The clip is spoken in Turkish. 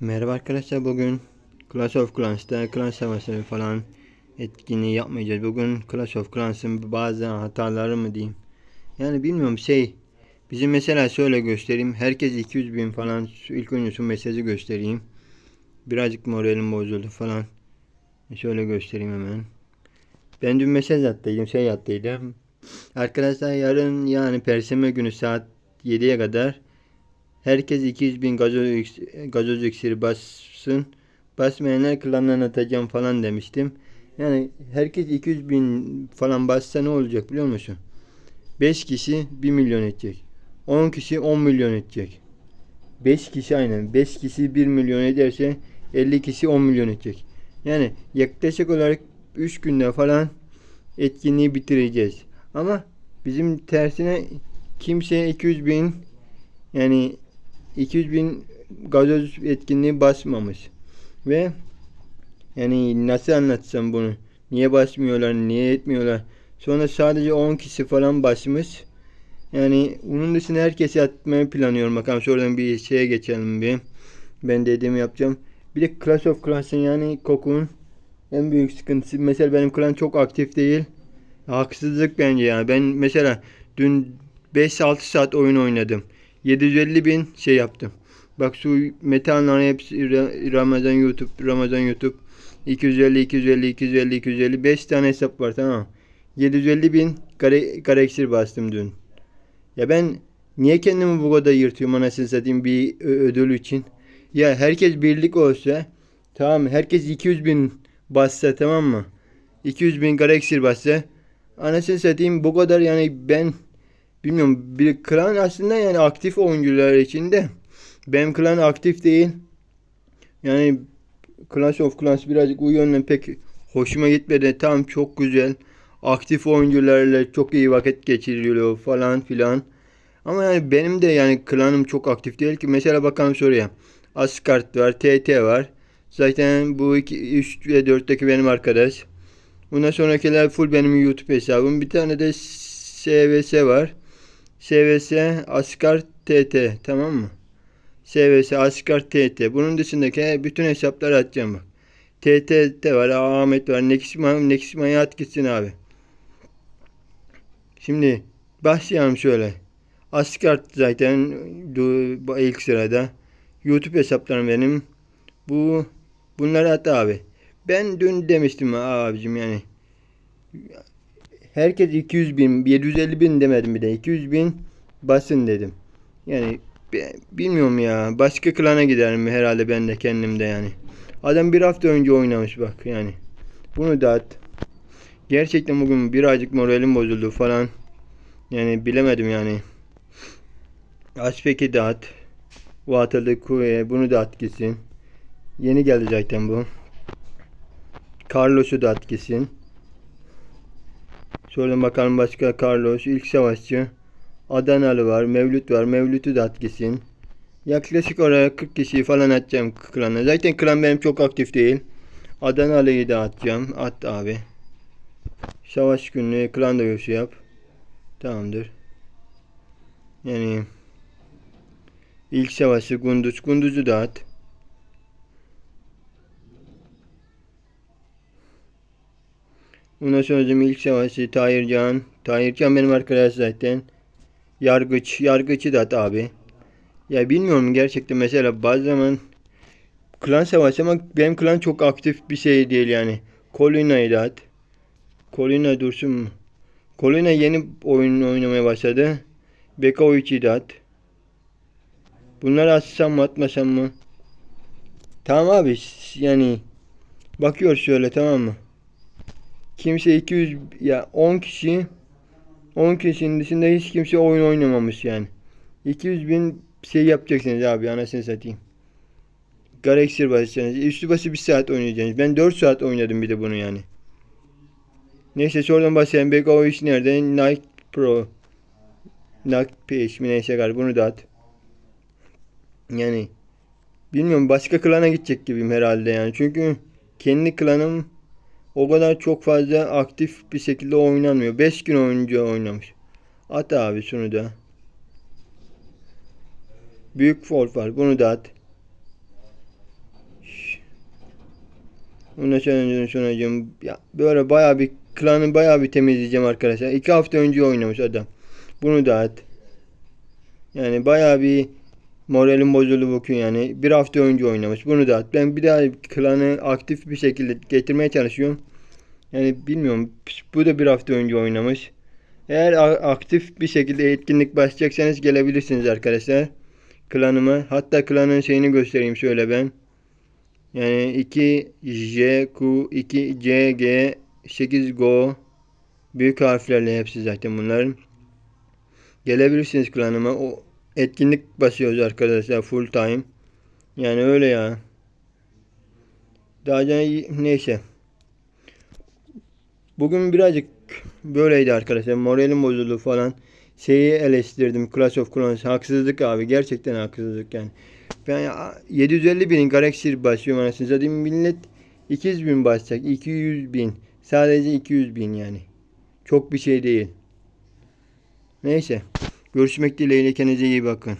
Merhaba arkadaşlar bugün Clash of Clans'ta klan savaşları falan etkinliği yapmayacağız. Bugün Clash of Clans'ın bazı hataları mı diyeyim. Yani bilmiyorum şey bizim mesela şöyle göstereyim. Herkes 200 bin falan ilk şu mesajı göstereyim. Birazcık moralim bozuldu falan. Şöyle göstereyim hemen. Ben dün mesaj attıydım şey attıydım. Arkadaşlar yarın yani Perşembe günü saat 7'ye kadar Herkes 200 bin gazoz, gazoz iksiri bassın. Basmayanlar klandan atacağım falan demiştim. Yani herkes 200 bin falan bassa ne olacak biliyor musun? 5 kişi 1 milyon edecek. 10 kişi 10 milyon edecek. 5 kişi aynen. 5 kişi 1 milyon ederse 50 kişi 10 milyon edecek. Yani yaklaşık olarak 3 günde falan etkinliği bitireceğiz. Ama bizim tersine kimseye 200 bin yani 200 bin gazoz etkinliği basmamış. Ve yani nasıl anlatsam bunu? Niye basmıyorlar, niye etmiyorlar? Sonra sadece 10 kişi falan basmış. Yani onun dışında herkesi atmayı planlıyorum. Bakalım şuradan bir şeye geçelim bir. Ben dediğimi yapacağım. Bir de Clash of Clans'ın yani kokun en büyük sıkıntısı. Mesela benim klan çok aktif değil. Haksızlık bence yani. Ben mesela dün 5-6 saat oyun oynadım. 750 bin şey yaptım. Bak şu metanların hepsi Ra- Ramazan YouTube, Ramazan YouTube 250, 250, 250, 250 5 tane hesap var tamam mı? 750 bin kare, kareksir bastım dün. Ya ben niye kendimi bu kadar yırtıyorum anasını satayım bir ödül için? Ya herkes birlik olsa tamam? Herkes 200 bin bassa tamam mı? 200 bin kareksir bassa anasını satayım bu kadar yani ben Bilmiyorum bir klan aslında yani aktif oyuncular içinde. Benim klan aktif değil. Yani Clash of Clans birazcık o yönden pek hoşuma gitmedi. Tam çok güzel. Aktif oyuncularla çok iyi vakit geçiriliyor falan filan. Ama yani benim de yani klanım çok aktif değil ki. Mesela bakalım soruya. Asgard var, TT var. Zaten bu 2, 3 ve 4'teki benim arkadaş. Bundan sonrakiler full benim YouTube hesabım. Bir tane de SVS var. SVS Asgard TT tamam mı? SVS Asgard TT. Bunun dışındaki bütün hesapları atacağım bak. TT de var, Ahmet var, Nexima, Nexima'ya at gitsin abi. Şimdi başlayalım şöyle. Asgard zaten ilk sırada. YouTube hesaplarım benim. Bu bunları at abi. Ben dün demiştim abicim yani. Herkes 200 bin, 750 bin demedim bir de. 200 bin basın dedim. Yani bi- bilmiyorum ya. Başka klana giderim herhalde ben de kendimde yani. Adam bir hafta önce oynamış bak yani. Bunu da. Gerçekten bugün birazcık moralim bozuldu falan. Yani bilemedim yani. Aspeki de at. Water'da Kuye bunu da at gitsin. Yeni geldi zaten bu. Carlos'u da at gitsin. Sonra bakalım başka Carlos, ilk savaşçı. Adanalı var, Mevlüt var. Mevlüt'ü de at gitsin. Yaklaşık olarak 40 kişiyi falan atacağım klana. Zaten klan benim çok aktif değil. Adanalı'yı da atacağım. At abi. Savaş günü klan dövüşü yap. Tamamdır. Yani ilk savaşı Gunduz. Gunduz'u da at. Ondan sonra ilk savaşı Tahircan. Tahircan benim arkadaş zaten. Yargıç. Yargıç'ı da abi. Ya bilmiyorum gerçekten mesela bazı zaman klan savaşı ama benim klan çok aktif bir şey değil yani. Colina'yı da at. Colina dursun mu? Colina yeni oyun oynamaya başladı. Bekoviç'i de at. Bunları atsam mı atmasam mı? Tamam abi yani bakıyor şöyle tamam mı? Kimse 200 ya 10 kişi 10 kişinin dışında hiç kimse oyun oynamamış yani. 200 bin şey yapacaksınız abi anasını satayım. Galaxy basacaksınız. Üstü bası bir saat oynayacaksınız. Ben 4 saat oynadım bir de bunu yani. Neyse sonradan başlayalım. Belki o iş nerede? Nike Pro. Nike PS mi neyse galiba bunu da at. Yani bilmiyorum başka klana gidecek gibiyim herhalde yani. Çünkü kendi klanım o kadar çok fazla aktif bir şekilde oynanmıyor. 5 gün önce oynamış. At abi şunu da. Büyük fort var. Bunu da at. Ondan sonra sonracığım ya böyle bayağı bir klanı bayağı bir temizleyeceğim arkadaşlar. 2 hafta önce oynamış adam. Bunu da at. Yani bayağı bir moralim bozuldu bugün yani. Bir hafta önce oynamış. Bunu da at. Ben bir daha klanı aktif bir şekilde getirmeye çalışıyorum. Yani bilmiyorum. Bu da bir hafta önce oynamış. Eğer aktif bir şekilde etkinlik başlayacaksanız gelebilirsiniz arkadaşlar. Klanıma. Hatta klanın şeyini göstereyim şöyle ben. Yani 2 J Q 2 C G 8 Go büyük harflerle hepsi zaten bunların. Gelebilirsiniz klanıma. O etkinlik basıyoruz arkadaşlar full time. Yani öyle ya. Daha önce- neyse. Bugün birazcık böyleydi arkadaşlar. Moralim bozuldu falan. Şeyi eleştirdim. Clash of Clans. Haksızlık abi. Gerçekten haksızlık yani. Ben ya 750 bin karakter basıyorum anasını satayım. Millet 200 bin basacak. 200 bin. Sadece 200 bin yani. Çok bir şey değil. Neyse. Görüşmek dileğiyle kendinize iyi bakın.